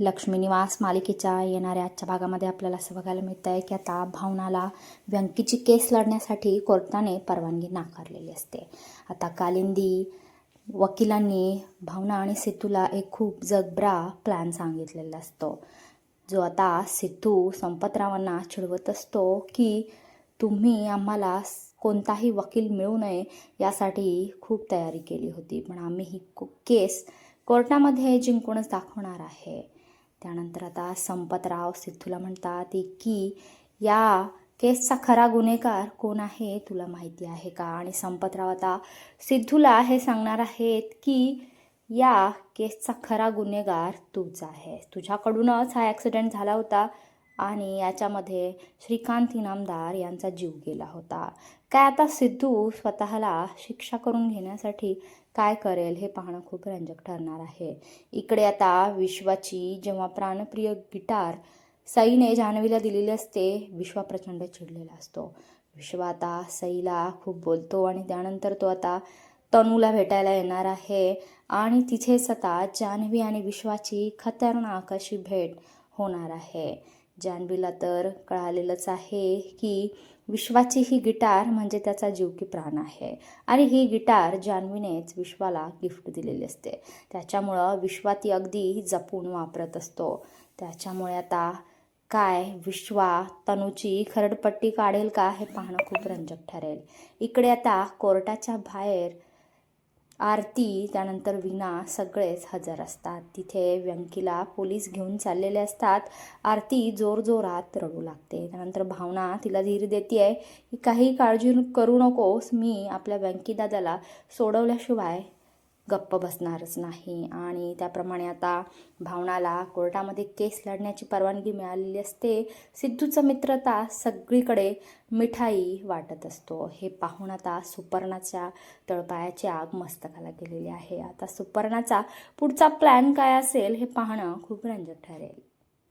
लक्ष्मी निवास मालिकेच्या येणाऱ्या आजच्या भागामध्ये आपल्याला असं बघायला मिळतं आहे की आता भावनाला व्यंकीची केस लढण्यासाठी कोर्टाने परवानगी नाकारलेली असते. आता कालिंदी वकिलांनी भावना आणि सेतूला एक खूप जगब्रा प्लॅन सांगितलेला असतो. जो आता सिद्धू संपतरावांना चिडवत असतो की तुम्ही आम्हाला कोणताही वकील मिळू नये यासाठी खूप तयारी केली होती. पण आम्ही ही केस कोर्टामध्ये जिंकूनच दाखवणार आहे. त्यानंतर आता संपतराव सिद्धूला म्हणतात की या केसचा खरा गुन्हेगार कोण आहे तुला माहिती आहे का? आणि संपतराव आता सिद्धूला हे सांगणार आहेत की या केसचा खरा गुन्हेगार तूच आहे. तुझ्याकडूनच हा ॲक्सिडेंट झाला होता. आणि याच्यामध्ये श्रीकांत इनामदार यांचा जीव गेला होता. काय आता सिद्धू स्वतःला शिक्षा करून घेण्यासाठी काय करेल हे पाहणं खूप रंजक ठरणार आहे. इकडे आता विश्वाची जेव्हा प्राणप्रिय गिटार सईने जान्हवीला दिलेली असते विश्वा प्रचंड चिडलेला असतो. विश्वा आता सईला खूप बोलतो आणि त्यानंतर तो आता तनूला भेटायला येणार आहे आणि तिथेच आता जान्हवी आणि विश्वाची खतरनाक अशी भेट होणार आहे. जान्हवीला तर कळालेलंच आहे की विश्वाची ही गिटार म्हणजे त्याचा जीव की प्राण आहे. आणि ही गिटार जान्हवीनेच विश्वाला गिफ्ट दिलेली असते. त्याच्यामुळं विश्वा ती अगदी जपून वापरत असतो. त्याच्यामुळे आता काय विश्वा तनूची खरडपट्टी काढेल का हे पाहणं खूप रंजक ठरेल. इकडे आता कोर्टाच्या बाहेर आरती त्यानंतर विना सगळेच हजर असतात. तिथे व्यंकीला पोलीस घेऊन चाललेले असतात. आरती जोरजोरात रडू लागते. त्यानंतर भावना तिला धीर देते आहे की काही काळजी करू नकोस. मी आपल्या व्यंकी दादाला सोडवल्याशिवाय गप्प बसणारच नाही. आणि त्याप्रमाणे आता भावनाला कोर्टामध्ये केस लढण्याची परवानगी मिळालेली असते सिद्धूचा मित्रता सगळीकडे मिठाई वाटत असतो. हे पाहून आता सुपर्णाच्या तळपायाची आग मस्तकाला गेलेली आहे. आता सुपर्णाचा पुढचा प्लॅन काय असेल हे पाहणं खूप रंजक ठरेल.